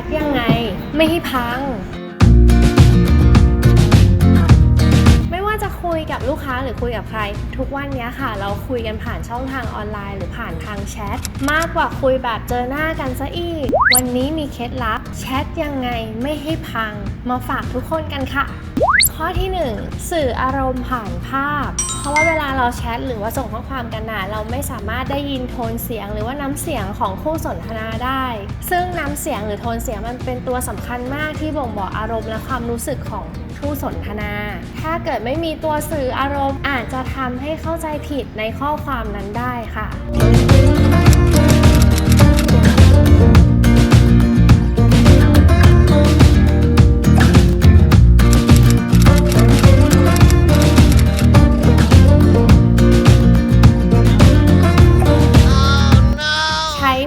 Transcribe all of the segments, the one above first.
ทยังไง ไม่ให้พัง ไม่ว่าจะคุยกับลูกค้าหรือคุยกับใคร ทุกวันนี้ค่ะ เราคุยกันผ่านช่องทางออนไลน์ หรือผ่านทางแชทมากกว่าคุยแบบเจอหน้ากันซะอีก วันนี้มีเคล็ดลับแชทยังไงไม่ให้พัง มาฝากทุกคนกันค่ะ ข้อที่ 1 สื่ออารมณ์ผ่านภาพ เพราะว่าเวลาเราแชทหรือว่าส่งข้อความกันนะเราไม่สามารถได้ยินโทนเสียง หรือว่าน้ำเสียงของคู่สนทนาได้ ซึ่งน้ำเสียงหรือโทนเสียงมันเป็นตัวสำคัญมากที่บ่งบอกอารมณ์และความรู้สึกของผู้สนทนา ถ้าเกิดไม่มีตัวสื่ออารมณ์อาจจะทำให้เข้าใจผิดในข้อความนั้นได้ค่ะ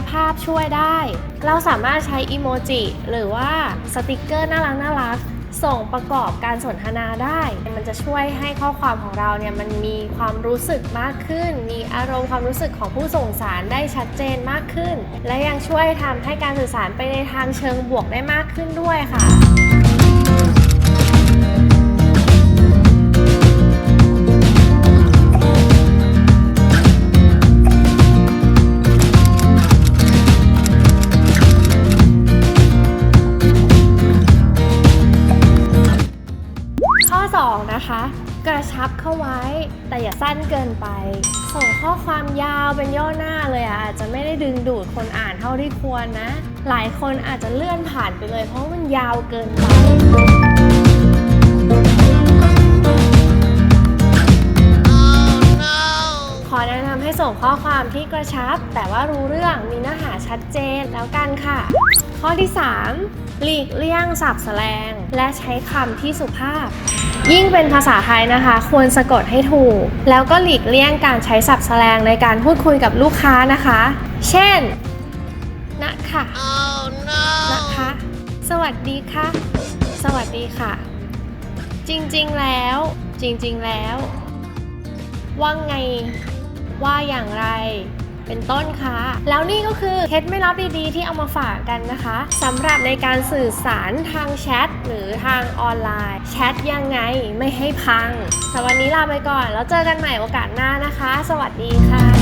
ภาพช่วยได้ เราสามารถใช้อีโมจิหรือว่าสติกเกอร์น่ารักน่ารักส่งประกอบการสนทนาได้ มันจะช่วยให้ข้อความของเราเนี่ยมันมีความรู้สึกมากขึ้น มีอารมณ์ความรู้สึกของผู้ส่งสารได้ชัดเจนมากขึ้น และยังช่วยทำให้การสื่อสารไปในทางเชิงบวกได้มากขึ้นด้วยค่ะ 2 นะคะ กระชับเข้าไว้แต่อย่าสั้นเกินไป ส่งข้อความยาวเป็นย่อหน้าเลยอะอาจจะไม่ได้ดึงดูดคนอ่านเท่าที่ควรนะ หลายคนอาจจะเลื่อนผ่านไปเลย เพราะมันยาวเกินไปขอแนะนำให้ส่งข้อความที่กระชับ แต่ว่ารู้เรื่องมีเนื้อหาชัดเจนแล้วกันค่ะ ข้อที่ 3 หลีกเลี่ยงศัพท์แสลง และใช้คำที่สุภาพ ยิ่งเป็นภาษาไทยนะคะ ควรสะกดให้ถูก แล้วก็หลีกเลี่ยงการใช้ศัพท์แสลงในการพูดคุยกับลูกค้านะคะ เช่น นะคะนะคะ สวัสดีค่ะ สวัสดีค่ะ จริงๆแล้ว จริงๆแล้ว ว่าไง ว่าอย่างไร เป็นต้นค่ะ แล้วนี่ก็คือเคล็ดไม่ลับดีๆที่เอามาฝากกันนะคะสำหรับในการสื่อสารทางแชทหรือทางออนไลน์แชทยังไงไม่ให้พังสำหรับวันนี้ลาไปก่อน แล้วเจอกันใหม่โอกาสหน้านะคะ สวัสดีค่ะ